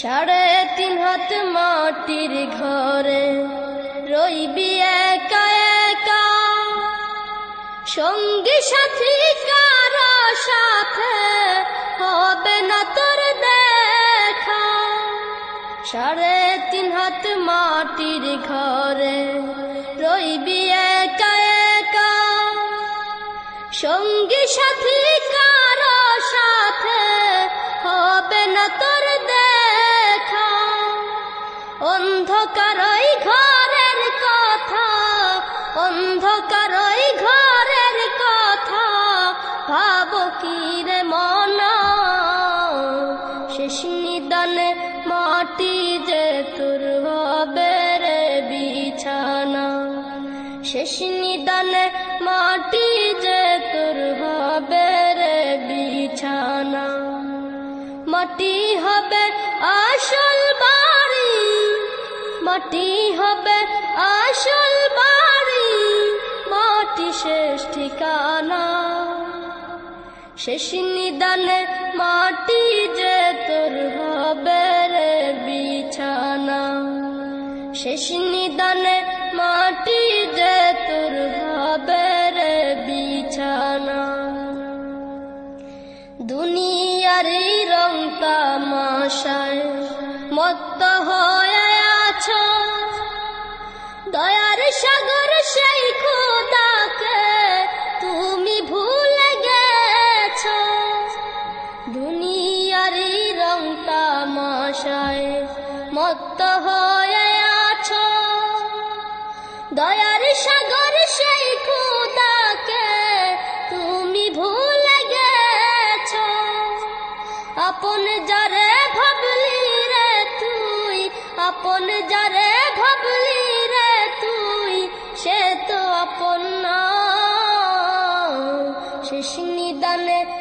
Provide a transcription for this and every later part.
সাড়ে তিন হাত মাটির ঘরে, রইবি একা একা। সঙ্গী সাথী কারও সাথে হবে না তোর দেখা। সাড়ে তিন হাত মাটির ঘরে, রইবি একা একা। সঙ্গী সাথী কারও সাথে হবে না তোর অন্ধকার ঘরের কথা অন্ধকার ঘরের কথা, ভাবো কি রে মনা? শেষ মাটি যে তোর হবে বিছানা। শেষ মাটি যে তোর হবে বিছানা। মাটি হবে মাটি হবে আসল বাড়ি, মাটি শেষ ঠিকানা। শেষ নিদানে মাটি যে তোর হবে রে বিছানা। শেষ নিদানে মাটি যে তোর হবে রে বিছানা। দুনিয়ার রং তামাশায় মত্ত হয়ে দয়ার সাগর, সেই খোদাকে তুমি ভুলে গেছো। দুনিয়ার রং তামাশায় মত্ত হয়ে আছো। দয়ার সাগর, সেই খোদাকে তুমি ভুলে গেছ। আপন যারে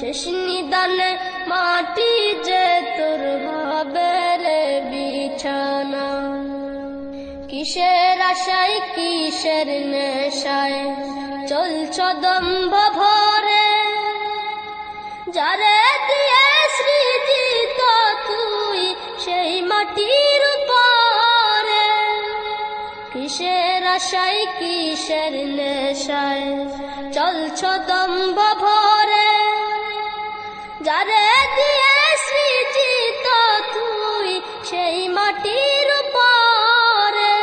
শেষ নিদানে মাটি যে তোর হবে বিছানা। কিসের আশায়, কিসের নেশায় চলছ দম্ভ ভরে। যারে দিয়ে স্মৃতি তো তুই সেই মাটির উপরে। কিসের আশায়, কিসের নেশায় চলছ দম্ভ ভরে। যারে দিয়ে সৃজিত তুই সেই মাটির পরে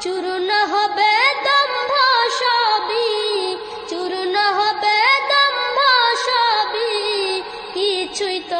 চূর্ণ হবে দম্ভ সবই, চূর্ণ হবে দম্ভ সবই, কিছুই তো